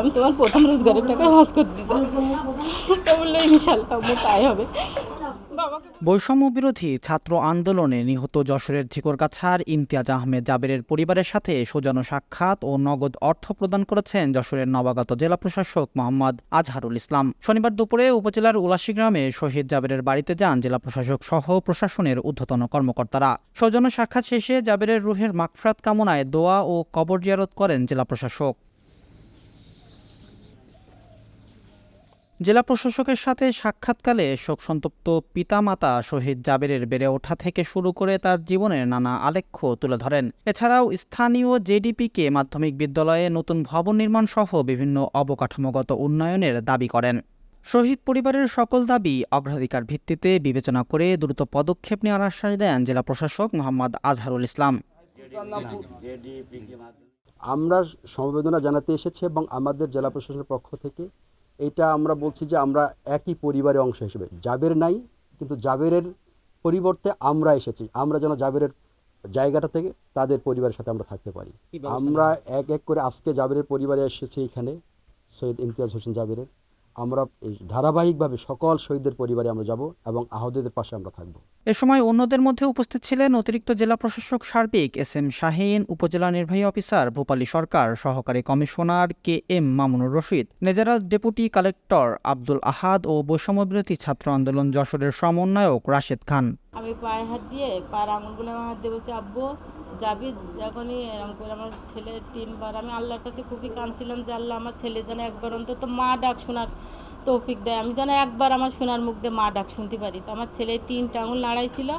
আমি তোমার প্রথম রোজগারের টাকা হজ করতে চাই বলল ইনশাল্লাহ আম্মু তাই হবে। বৈষম্য বিরোধী ছাত্র আন্দোলনে নিহত যশোরের ঝিকরগাছার ইমতিয়াজ আহমেদ জাবেরের পরিবারের সাথে সৌজন্য সাক্ষাৎ ও নগদ অর্থ প্রদান করেছেন যশোরের নবাগত জেলা প্রশাসক মোহাম্মদ আজহারুল ইসলাম। শনিবার দুপুরে উপজেলার উলাসী গ্রামে শহীদ জাবেরের বাড়িতে যান জেলা প্রশাসক সহ প্রশাসনের ঊর্ধ্বতন কর্মকর্তারা। সৌজন্য সাক্ষাৎ শেষে জাবেরের রুহের মাকফরাত কামনায় দোয়া ও কবর জিয়ারত করেন জেলা প্রশাসক। জেলা প্রশাসকের সাথে সাক্ষাৎকালে শোকসন্তপ্ত পিতামাতা শহীদ জাবেরের বেড়ে ওঠা থেকে শুরু করে তার জীবনের নানা আলেখ্য তুলে ধরেন। এছাড়াও স্থানীয় জেডিপিকে মাধ্যমিক বিদ্যালয়ে নতুন ভবন নির্মাণ সহ বিভিন্ন অবকাঠামোগত উন্নয়নের দাবি করেন। শহীদ পরিবারের সকল দাবি অগ্রাধিকার ভিত্তিতে বিবেচনা করে দ্রুত পদক্ষেপ নেওয়ার আশ্বাস দেন জেলা প্রশাসক মোহাম্মদ আজহারুল ইসলাম। আমরা সমবেদনা জানাতে এসেছি এবং আমাদের জেলা প্রশাসনের পক্ষ থেকে এটা আমরা বলছি যে আমরা একই পরিবারের অংশ হিসেবে। জাবের নাই কিন্তু জাবেরের পরিবর্তে আমরা এসেছি। আমরা যেন জাবেরের জায়গাটা থেকে তাদের পরিবারের সাথে আমরা থাকতে পারি। আমরা এক এক করে আজকে জাবেরের পরিবারে এসেছি এখানে সৈয়দ ইমতিয়াজ হোসেন জাবেরের। আমরা এই ধারাবাহিকভাবে সকল শহীদদের পরিবারে আমরা যাব এবং আহতদের পাশে আমরা থাকব। এ সময় অন্যদের মধ্যে উপস্থিত ছিলেন অতিরিক্ত জেলা প্রশাসক সার্বিক এস এম শাহিন উপজেলা নির্বাহী অফিসার ভূপালী সরকার সহকারী commissioner K M Mamunur Rashid নেজারাল deputy collector Abdul Ahad ও বৈষম্যবিরোধী ছাত্র আন্দোলন যশোরের সমন্বয়ক রাশেদ খান। আমি পায়ে হাত দিয়ে পায়ের আঙুলগুলো আমার হাত দিয়ে বলছি আব্বু যাবি যখনই এরকম করে আমার ছেলে তিনবার, আমি আল্লাহর কাছে খুবই কাঁদছিলাম যে আল্লাহ আমার ছেলে যেন একবার অন্তত মা ডাক শোনার তৌফিক দেয়। আমি যেন একবার আমার শোনার মুখ দিয়ে মা ডাক শুনতে পারি। তো আমার ছেলে তিনটা আঙুল নাড়াইছিল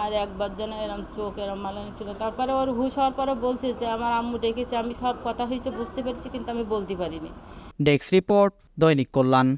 আর একবার যেন এরম চোখ এরম মালানি ছিল। তারপরে ওর হুশ হওয়ার পরে বলছে যে আমার আম্মু ডেকেছে, আমি সব কথা হয়েছে বুঝতে পেরেছি, কিন্তু আমি বলতে পারিনি। ডেস্ক রিপোর্ট দৈনিক কল্যাণ।